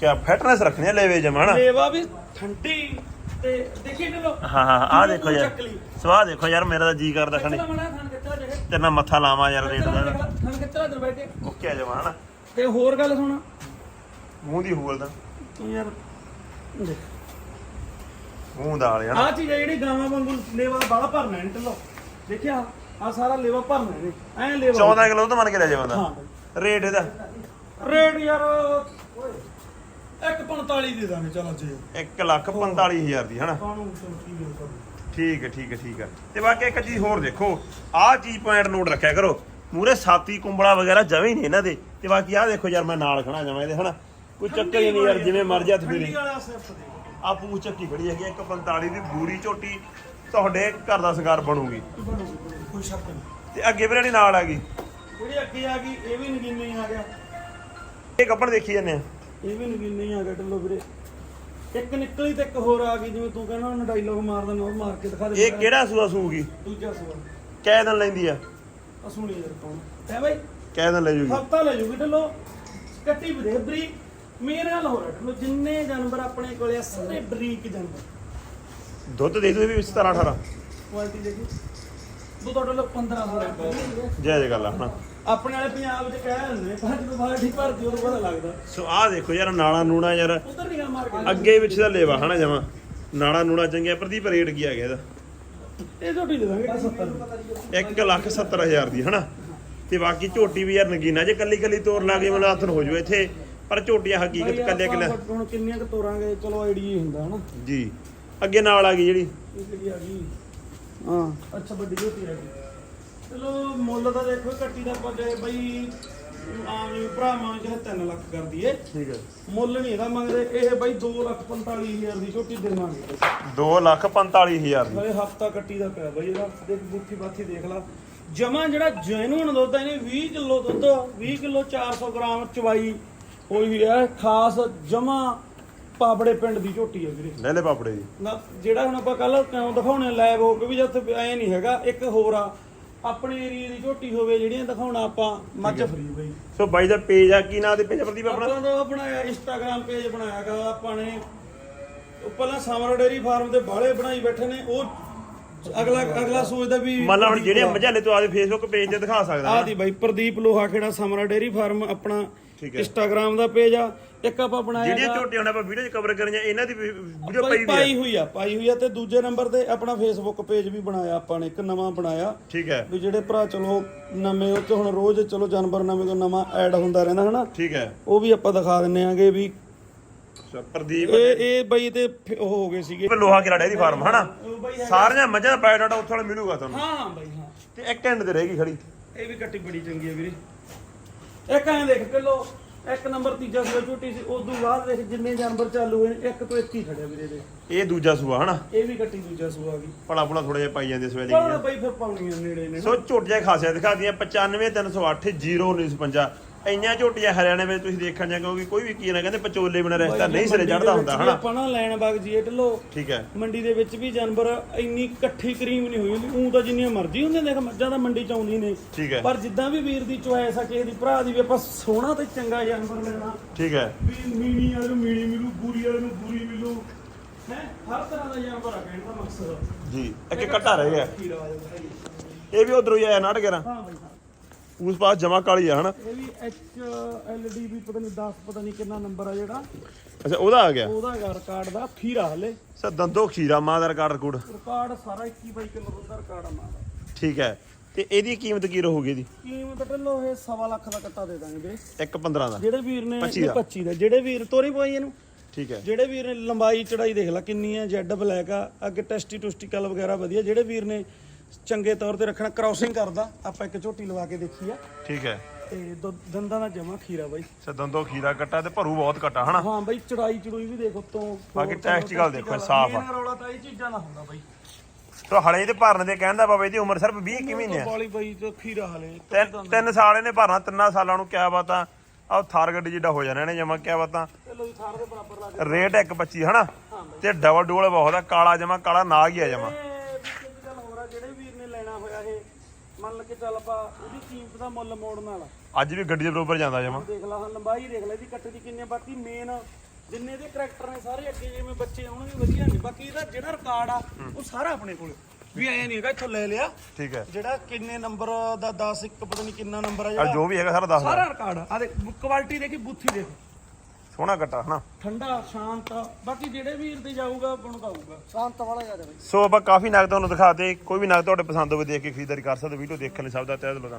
ਕੀ ਫਿਟਨੈਸ ਰੱਖਣੀ ਲੈਵੇ ਜਮਾਣਾ ਲੇਵਾ ਵੀ ਠੰਡੀ ਤੇ ਦੇਖੀ ਲੋ। ਹਾਂ ਹਾਂ ਆ ਦੇਖੋ ਯਾਰ। ਸਵਾਹ ਦੇਖੋ ਯਾਰ ਮੇਰਾ ਤਾਂ ਜੀ ਕਰਦਾ ਖਣੀ। ਤੇ ਨਾ ਮੱਥਾ ਲਾਵਾਂ ਯਾਰ ਰੇਟ ਦਾ ਤੇ ਹੋਰ ਗੱਲ ਸੁਣਾ। ਮੂੰਹ ਦੀ ਹੋਲਦਾ ਤੂੰ। ਯਾਰ ਮੂੰਹ ਦਾ ਵਾਲੇ ਹਨਾ। ਆ ਚੀਜ਼ ਆ ਜਿਹੜੀ ਗਾਵਾਂ ਵਾਂਗੂ ਲੇਵਾ ਬਾਹਲਾ ਭਰਨਾ ਨਹੀਂ ਢੱਲੋ ਦੇਖਿਆ ਆ ਸਾਰਾ ਲੇਵਾ ਭਰਨਾ ਇਹਨੇ। ਐ ਲੇਵਾ। 14 ਕਿਲੋ ਤਾਂ ਮੰਨ ਕੇ ਲੈ ਜਾ ਬੰਦਾ ਹਾਂ। ਰੇਟ ਇਹਦਾ। ਰੇਟ ਯਾਰ 145 ਦੇ ਦਾਂਗੇ ਚਲ ਅੱਜ। 1 ਲੱਖ 45000 ਦੀ ਹਨਾ? ਕਾਨੂੰ ਚਲੋ ਠੀਕ ਹੈ ਠੀਕ ਹੈ ਠੀਕ ਹੈ। ਤੇ ਬਾਕੀ ਇੱਕ ਚੀਜ਼ ਹੋਰ ਦੇਖੋ ਆਹ ਚੀਜ਼ ਪੁਆਇੰਟ ਨੋਟ ਰੱਖਿਆ ਕਰੋ। ਮੂਰੇ ਸਾਤੀ ਕੁੰਬੜਾ ਵਗੈਰਾ ਜਵੇਂ ਨਹੀਂ ਇਹਨਾਂ ਦੇ। ਤੇ ਬਾਕੀ ਆਹ ਦੇਖੋ ਯਾਰ ਮੈਂ ਨਾਲ ਖੜਾ ਜਾਵਾਂ ਇਹਦੇ ਹਨਾ? ਕੋਈ ਚੱਕਰ ਹੀ ਨਹੀਂ ਯਾਰ ਜਿਵੇਂ ਮਰਜ਼ੀ ਹੱਥ ਫੇਰੀ ਵਾਲਾ ਸਿਰਫ ਦੇ। ਆ ਪੂਛ ਚੱਕੀ ਖੜੀ ਹੈਗੀ 145 ਦੀ ਬੂਰੀ ਝੋਟੀ ਤੁਹਾਡੇ ਘਰ ਦਾ ਸ਼ਿੰਗਾਰ ਬਣੂਗੀ। ਕੋਈ ਸ਼ੱਕ ਨਹੀਂ। ਤੇ ਅੱਗੇ ਵੀਰੇ ਨਾਲ ਆ ਗਈ। ਜਿਹੜੀ ਅੱਗੇ ਆ ਗਈ ਇਹ ਵੀ ਨਗੀਨੇ ਹੀ ਆ ਗਿਆ। ਇਹ ਕੱਪੜ ਦੇਖੀ ਜਾਂਦੇ ਆ। ਇਹ ਵੀ ਨਗੀਨੇ ਹੀ ਆ ਗਿਆ ਢੱਲੋ ਵੀਰੇ। ਇੱਕ ਨਿਕਲੀ ਤੇ ਇੱਕ ਹੋਰ ਆ ਗਈ ਜਿਵੇਂ ਤੂੰ ਕਹਿੰਦਾ ਉਹਨੇ ਡਾਇਲੋਗ ਮਾਰ ਦੇਣਾ ਉਹ ਮਾਰ ਕੇ ਦਿਖਾ ਦੇ। ਇਹ ਕਿਹੜਾ ਸੂਆ ਸੂਗੀ? ਦੂਜਾ ਸਵਾਲ ਕਿਹ ਦਿਨ ਲੈਂਦੀ ਆ। ਅਸੂਣੀ ਯਾਰ ਕੌਣ? ਹੈ ਬਾਈ? ਕਿਹ ਦਿਨ ਲੈ ਜੂਗੀ। ਹਫਤਾ ਲੈ ਜੂਗੀ ਢੱਲੋ। ਕੱਟੀ ਵੀ ਮੇਰੇ ਨਾਲ ਹੋ ਰਿਹਾ ਜਿੰਨੇ ਜਾਨਵਰ ਆਪਣੇ ਕੋਲੇ ਆ ਸਾਰੇ ਬਰੀਕ ਜਾਨਵਰ। ਦੁੱਧ ਦੇ ਦੂ ਵੀ 17 18 ਕੁਆਲਿਟੀ ਦੇਖੀ। ਦੋ ਤੁਹਾਡੇ 1500 ਰੁਪਏ ਜੈ ਜੈ ਗੱਲ ਆ ਹਨਾ। ਆਪਣੇ ਵਾਲੇ ਪੰਜਾਬ 'ਚ ਕਹਿ ਹੁੰਦੇ ਪਰ ਜਦੋਂ ਬਾਲਟੀ ਭਰਦੀ ਉਦੋਂ ਪਤਾ ਲੱਗਦਾ। ਸੋ ਆਹ ਦੇਖੋ ਯਾਰ ਨਾਲਾ ਨੂਣਾ ਯਾਰ। ਉਧਰ ਨਿਗਾਹ ਮਾਰ ਕੇ ਅੱਗੇ ਵਿੱਚ ਦਾ ਲੇਵਾ ਹਨਾ ਜਮਾ। ਨਾਲਾ ਨੂਣਾ ਚੰਗਿਆ ਪ੍ਰਦੀਪ ਰੇਟ ਕੀ ਆ ਗਿਆ ਇਹਦਾ? ਇਹ ਝੋਟੀ ਦੇ ਦਾਂਗੇ। 70 1 ਲੱਖ 70 ਹਜ਼ਾਰ ਦੀ ਹਨਾ। ਤੇ ਬਾਕੀ ਝੋਟੀ ਵੀ ਯਾਰ ਨਗੀਨਾ ਜੇ ਕੱਲੀ ਕੱਲੀ ਤੋਰ ਲਾ ਕੇ ਹੱਥਨ ਹੋ ਜੂ ਇੱਥੇ। ਪਰ ਝੋਟੀਆਂ ਹਕੀਕਤ ਕੱਲੇ ਕੱਲੇ ਹੁਣ ਕਿੰਨੀਆਂ ਕੁ ਤੋਰਾਂਗੇ ਚਲੋ ਆਈਡੀਆ ਹੀ ਹੁੰਦਾ ਹਨਾ। ਜੀ। ਅੱਗੇ ਨਾਲ ਆ ਗਈ ਜਿਹੜੀ। ਇਹ ਜਿਹੜੀ ਆ ਗਈ। ਹਾਂ। ਅੱਛਾ ਵੱਡੀ ਝੋਟੀ ਆ ਗਈ। ਚਲੋ ਮੁੱਲ ਤਾਂ ਦੇਖੋ ਕੱਟੀ ਦਾ ਪੱਲੇ ਬਈ ਆਮ ਹੀ ਭਰਾਵਾਂ ਚ 3 ਲੱਖ ਕਰਦੀ ਏ। ਠੀਕ ਹੈ ਮੁੱਲ ਨਹੀਂ ਇਹਦਾ ਮੰਗਦੇ ਇਹ ਬਈ 2 ਲੱਖ 45000 ਦੀ ਝੋਟੀ ਦੇਵਾਂਗੇ। 2 ਲੱਖ 45 ਹਜ਼ਾਰ ਦੀ। ਹਲੇ ਹਫਤਾ ਕੱਟੀ ਦਾ ਪਿਆ ਬਈ ਇਹਦਾ। ਦੇਖ ਬੁੱਥੀ ਬਾਥੀ ਦੇਖ ਲਾ। ਜਮਾ ਜਿਹੜਾ ਜੈਨੂਨ ਦੁੱਧ ਆ ਇਹਨੇ 20 ਕਿਲੋ ਦੁੱਧ 20 ਕਿਲੋ 400 ਗ੍ਰਾਮ ਚਵਾਈ। ਹੋਈ ਵੀ ਹੈ ਖਾਸ ਜਮਾ ਪਾਬੜੇ ਪਿੰਡ ਦੀ ਝੋਟੀ ਹੈ ਵੀਰੇ। ਲੈ ਲੈ ਪਾਪੜੇ ਜੀ। ਨਾ ਜਿਹੜਾ ਹੁਣ ਆਪਾਂ ਕੱਲ ਕਿਉਂ ਦਿਖਾਉਣੇ ਲਾਈਵ ਹੋ ਕੇ ਵੀ ਜਦ ਐ ਨਹੀਂ ਹੈਗਾ ਇੱਕ ਹੋਰ ਆ ਆਪਣੇ ਏਰੀਆ ਦੀ ਝੋਟੀ ਹੋਵੇ ਜਿਹੜੀਆਂ ਦਿਖਾਉਣਾ ਆਪਾਂ ਮੱਝ ਫਰੀ ਬਈ। ਸੋ ਬਾਈ ਦਾ ਪੇਜ ਆ ਕੀ ਨਾਂ ਤੇ ਪੇਜ ਪ੍ਰਦੀਪ ਆਪਣਾ? ਆਪਾਂ ਤਾਂ ਉਹ ਬਣਾਇਆ ਇੰਸਟਾਗ੍ਰam ਪੇਜ ਬਣਾਇਆਗਾ ਆਪਾਂ ਨੇ ਉਹ ਪਹਿਲਾਂ ਸਮਰ ਡੇਰੀ ਫਾਰਮ ਦੇ ਬਾਲੇ ਬਣਾਈ ਬੈਠੇ ਨੇ ਉਹ ਅਗਲਾ ਅਗਲਾ ਸੋਚਦਾ ਵੀ ਮੰਨ ਲਾ ਹੁਣ ਜਿਹੜੇ ਮਝਾਲੇ ਤੋਂ ਆਦੇ ਫੇਸਬੁੱਕ ਪੇਜ ਤੇ ਦਿਖਾ ਸਕਦਾ ਆਹ ਦੀ ਬਾਈ ਪ੍ਰਦੀਪ ਲੋਹਾ ਖੇੜਾ ਸਮਰਾ ਡੇਰੀ ਫਾਰਮ ਆਪਣਾ ਠੀਕ ਹੈ। ਇੰਸਟਾਗ੍ਰam ਦਾ ਪੇਜ ਆ ਇੱਕ ਆਪਾਂ ਬਣਾਇਆ ਜਿਹੜੀਆਂ ਝੋਟੀਆਂ ਹੁਣ ਆਪਾਂ ਵੀਡੀਓ 'ਚ ਕਵਰ ਕਰੀਆਂ ਇਹਨਾਂ ਦੀ ਵੀਡੀਓ ਪਈ ਵੀ ਪਾਈ ਹੋਈ ਆ ਪਾਈ ਹੋਈ ਆ ਤੇ ਦੂਜੇ ਨੰਬਰ ਤੇ ਆਪਣਾ ਫੇਸਬੁੱਕ ਪੇਜ ਵੀ ਬਣਾਇਆ ਆਪਾਂ ਨੇ ਇੱਕ ਨਵਾਂ ਬਣਾਇਆ। ਠੀਕ ਹੈ। ਵੀ ਜਿਹੜੇ ਭਰਾ ਚਲੋ ਨਵੇਂ ਉਹ 'ਚ ਹੁਣ ਰੋਜ਼ ਚਲੋ ਜਾਨਵਰ ਨਵੇਂ ਤੋਂ ਨਵਾਂ ਐਡ ਹੁੰਦਾ ਰਹਿੰਦਾ ਹਨਾ? ਠੀਕ ਹੈ। ਉਹ ਵੀ ਆਪਾਂ ਦਿਖਾ ਦਿੰਨੇ ਆਂਗੇ ਵੀ ਪ੍ਰਦੀਪ ਇਹ ਇਹ ਬਈ ਤੇ ਉਹ ਹੋ ਗਏ ਸੀਗੇ। ਲੋਹਾ ਕਿਲਾ ਡੈਰੀ ਫਾਰਮ ਹਨਾ? ਸਾਰੀਆਂ ਮੱਝਾਂ ਦਾ ਬਾਇਓਡਾਟਾ ਉੱਥੇ ਵਾਲਾ ਮਿਲੂਗਾ ਤੁਹਾਨੂੰ। ਹਾਂ ਹਾਂ ਬਈ ਹਾਂ। ਤੇ ਇੱਕ ਐਂਡ ਤੇ ਰਹੇਗੀ ਖੜੀ। ਇਹ ਵੀ ਕੱਟੀ ਬੜੀ ਚੰਗੀ ਹੈ ਵੀਰੇ। ਇੱਕ ਐਂ ਦੇਖ ਕਿਲੋ ਇੱਕ ਨੰਬਰ ਤੀਜਾ ਸੂਆ ਝੋਟੀ ਸੀ ਉਸ ਤੋਂ ਬਾਅਦ ਦੇਖ ਜਿੰਨੇ ਜਾਨਵਰ ਚਾਲੂ ਹੋਏ ਨੇ, ਇੱਕ ਤੋਂ ਇੱਕ ਹੀ ਖੜਿਆ ਵੀਰੇ ਦੇ। ਇਹ ਦੂਜਾ ਸੂਆ ਹਨਾ? ਇਹ ਵੀ ਕੱਟੀ ਦੂਜਾ ਸੂਆ ਆ ਗਈ ਪੜਾ ਪੜਾ ਥੋੜਾ ਜਿਹਾ ਪਾਈ ਜਾਂਦੇ ਸਵੇਲੇ ਪਰ ਬਈ ਫਿਰ ਪਾਉਣੀਆਂ ਨੇੜੇ ਨੇ ਸੋ ਝੋਟੀਆਂ ਖਾਸੀਆਂ ਦਿਖਾਦੀਆਂ 95308 0955 ਇੰਨੀਆਂ ਝੋਟੀਆਂ ਹਰਿਆਣੇ ਵਿੱਚ ਤੁਸੀਂ ਦੇਖਣ ਜਾ ਕਿਉਂਕਿ ਕੋਈ ਵੀ ਕੀ ਨਾ ਕਹਿੰਦੇ ਪਚੋਲੇ ਬਿਨਾ ਰਸਤਾ ਨਹੀਂ ਸਿਰੇ ਚੜਦਾ ਹੁੰਦਾ ਹਨਾ? ਆਪਾਂ ਨਾ ਲੈਣ ਬਾਗ ਜੀਏ ਢਿੱਲੋ। ਠੀਕ ਹੈ। ਮੰਡੀ ਦੇ ਵਿੱਚ ਵੀ ਜਾਨਵਰ ਇੰਨੀ ਇਕੱਠੀ ਕਰੀਮ ਨਹੀਂ ਹੋਈ ਹੁੰਦੀ ਉਹ ਤਾਂ ਜਿੰਨੀਆਂ ਮਰਜ਼ੀ ਹੁੰਦੀਆਂ ਦੇਖ ਮੱਝਾਂ ਤਾਂ ਮੰਡੀ ਚ ਆਉਂਦੀਆਂ ਨੇ। ਠੀਕ ਹੈ। ਪਰ ਜਿੱਦਾਂ ਵੀ ਵੀਰ ਦੀ ਚੁਆਇਸ ਆ ਕਿਸੇ ਦੀ ਭਰਾ ਦੀ ਵੀ ਆਪਾਂ ਸੋਹਣਾ ਤੇ ਚੰਗਾ ਜਾਨਵਰ ਲੈਣਾ। ਠੀਕ ਹੈ। ਵੀ ਮੀਣੀ ਵਾਲੇ ਨੂੰ ਮੀਣੀ ਮਿਲੂ ਬੂਰੀ ਵਾਲੇ ਨੂੰ ਬੂਰੀ ਮਿਲੂ। ਹੈ? ਹਰ ਤਰ੍ਹਾਂ ਦਾ ਜਾਨਵਰ ਆ ਕਹਿਣ ਦਾ ਮਕਸਦ। ਜੀ ਇੱਕ ਘੱਟਾ ਰਹਿ। ਗਿਆ। ਇਹ ਵੀ ਉਧਰੋਂ ਹੀ ਆਇਆ ਨਾਟ ਕਰਾਂ ਹਾਂ ਬਈ ਉਸ ਪਾਸ ਜਮਾ ਕਾਲੀ ਆ ਹਨਾ? ਇਹ ਵੀ ਐਚ ਐਲ ਡੀ ਵੀ ਪਤਾ ਨਹੀਂ 10 ਪਤਾ ਨਹੀਂ ਕਿੰਨਾ ਨੰਬਰ ਆ ਜਿਹੜਾ। ਅੱਛਾ ਉਹਦਾ ਆ ਗਿਆ? ਉਹਦਾ ਹੈਗਾ ਰਿਕਾਰਡ ਦਾ ਖੀਰਾ ਹਲੇ। ਸਰ ਦੰਦੋ ਖੀਰਾ ਮਾਂ ਦਾ ਰਿਕਾਰਡ ਰਿਕੂਡ ਰਿਕਾਰਡ ਸਾਰਾ 21 ਬਾਈ ਕਿਲੋ ਦਾ ਰਿਕਾਰਡ ਆ ਮਾਂ ਦਾ। ਠੀਕ ਹੈ। ਤੇ ਇਹਦੀ ਕੀਮਤ ਕੀ ਰਹੂਗੀ ਇਹਦੀ? ਕੀਮਤ ਢੱਲੋ ਇਹ ਸਵਾ ਲੱਖ ਦਾ ਕੱਟਾ ਦੇ ਦਾਂਗੇ ਵੀਰੇ। 1.15 ਦਾ। ਜਿਹੜੇ ਵੀਰ ਨੇ 25 ਦਾ। 25 ਦਾ। ਜਿਹੜੇ ਵੀਰ ਤੋਰੀ ਪਵਾਈ ਇਹਨੂੰ? ਠੀਕ ਹੈ। ਜਿਹੜੇ ਵੀਰ ਨੇ ਲੰਬਾਈ ਚੜਾਈ ਦੇਖ ਲੈ ਕਿੰਨੀ ਹੈ ਜੈਡ ਬਲੈਕ ਆ ਅੱਗੇ ਟੈਸਟੀ ਟੁਸਟੀਕਲ ਵਗੈਰਾ ਵਧੀਆ। ਜਿਹੜੇ ਵੀਰ ਨੇ ਚੰਗੇ ਤੌਰ ਤੇ ਰੱਖਣਾ ਕ੍ਰਾਸਿੰਗ ਕਰਦਾ ਆਪਾਂ ਇੱਕ ਝੋਟੀ ਲਵਾ ਕੇ ਦੇਖੀ ਆ। ਠੀਕ ਹੈ। ਤੇ ਦੁੱਧ- ਦੰਦਾਂ ਦਾ ਜਮਾ ਖੀਰਾ ਬਾਈ। ਸਦਨ ਤੋਂ ਖੀਰਾ ਕੱਟਾ ਤੇ ਭਰੂ ਬਹੁਤ ਕੱਟਾ ਹਨਾ? ਹਾਂ ਬਾਈ ਚੜਾਈ ਚੜੂਈ ਵੀ ਦੇਖ ਉਤੋਂ ਬਾਕੀ testicle ਦੇਖੋ, ਸਾਫ਼ ਆ। ਰੌਲਾ ਤਾਂ ਇਹ ਚੀਜ਼ਾਂ ਦਾ ਹੁੰਦਾ ਬਾਈ। ਤੋ ਹਲੇ ਭਰਨ ਦੇ ਕਹਿੰਦਾ ਬਾਬਾ ਇਹਦੀ ਉਮਰ ਸਿਰਫ 20 ਕਿ ਮਹੀਨੇ ਆ। ਬਾਲੀ ਬਾਈ ਤੇ ਖੀਰਾ ਹਲੇ ਤਿੰਨ ਤਿੰਨ ਸਾਲ ਇਹਨੇ ਭਰਨਾ ਤਿੰਨਾਂ ਸਾਲਾਂ ਨੂੰ ਕਿਆ ਬਾਤਾਂ ਆ ਥਾਰ ਗੱਡੀ ਜਿੱਡਾ ਹੋ ਜਾਣਾ ਇਹਨੇ ਜਮਾ ਕਿਆ ਬਾਤਾਂ। ਚਲੋ ਜੀ ਥਾਰ ਦੇ ਬਰਾਬਰ ਲਾ ਰੇਟ 1.25 ਹਨਾ? ਤੇ ਡਬਲ ਡੋਲ ਬਹੁਤ ਆ ਕਾਲਾ ਜਮਾ ਕਾਲਾ ਨਾਗ ਹੀ ਆ ਜਮਾ ਇਹ ਵੀ ਇੱਕ ਗੱਲ ਹੋਰ ਆ ਜਿਹੜੇ ਵੀਰ ਨੇ ਲੈਣਾ ਹੋਇਆ ਇਹ ਮੰਨ ਕੇ ਚੱਲ ਆਪਾਂ ਉਹਦੀ ਕੀਮਤ ਦਾ ਮੁੱਲ ਮੋੜਨ ਵਾਲਾ। ਅੱਜ ਵੀ ਗੱਡੀ ਦੇ ਬਰੋਬਰ ਜਾਂਦਾ ਜਮਾ। ਦੇਖ ਲਾ ਹਾਂ ਲੰਬਾਈ ਦੇਖ ਲੈ ਇਹਦੀ ਕੱਟ ਦੀ ਕਿੰਨੇ ਬਾਕੀ ਮੇਨ ਜਿੰਨੇ ਦੇ ਕਰੈਕਟਰ ਨੇ ਸਾਰੇ ਅੱਗੇ ਜਿਵੇਂ ਬੱਚੇ ਆਉਣਗੇ ਵਧੀਆ ਨੇ। ਬਾਕੀ ਇਹਦਾ ਜਿਹੜਾ ਰਿਕਾਰਡ ਆ ਉਹ ਸਾਰਾ ਆਪਣੇ ਕੋਲ। ਵੀ ਐ ਨਹੀਂ ਹੈਗਾ ਇੱਥੋਂ ਲੈ ਲਿਆ। ਠੀਕ ਹੈ। ਜਿਹੜਾ ਕਿੰਨੇ ਨੰਬਰ ਦਾ 10 ਇੱਕ ਪਤਾ ਨਹੀਂ ਕਿੰਨਾ ਨੰਬਰ ਆ ਆ ਜਿਹੜਾ ਜੋ ਵੀ ਹੈਗਾ ਸਾਰਾ ਦੱਸ ਸਾਰਾ ਰਿਕਾਰਡ ਆ। ਦੇ ਕੁਆਲਿਟੀ ਦੇਖੀ ਬੁੱਥੀ ਦੇਖ। ਸੋਹਣਾ ਕੱਟਾ ਹਨਾ? ਠੰਡਾ ਸ਼ਾਂਤ ਬਾਕੀ ਜਿਹੜੇ ਵੀਰ ਤੇ ਜਾਊਗਾ ਬਣਦਾ ਆਊਗਾ ਸ਼ਾਂਤ ਵਾਲਾ ਜ਼ਿਆਦਾ ਬਈ ਸੋ ਆਪਾਂ ਕਾਫੀ ਨਗ ਤੁਹਾਨੂੰ ਦਿਖਾਤੇ ਕੋਈ ਵੀ ਨਗ ਤੁਹਾਡੇ ਪਸੰਦ ਹੋਵੇ ਦੇਖ ਕੇ ਖਰੀਦਦਾਰੀ ਕਰ ਸਕਦੇ ਵੀਡੀਓ ਦੇਖਣ ਲਈ ਸਭ ਦਾ ਤਹਿ ਦਿਲੋਂ ਧੰਨਵਾਦ